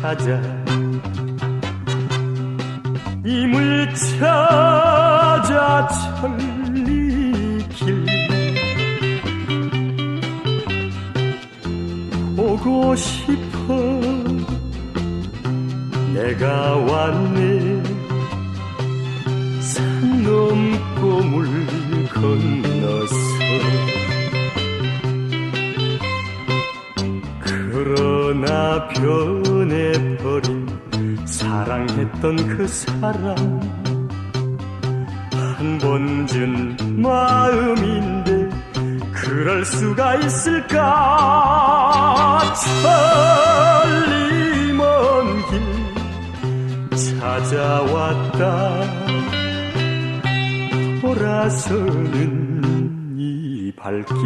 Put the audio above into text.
찾아 임을 찾아 천리길. 보고 싶어 내가 왔네. 산넘 그러나 변해버린 사랑했던 그 사람. 한 번 준 마음인데 그럴 수가 있을까? 천리 먼 길 찾아왔다. 돌아서는 이 발길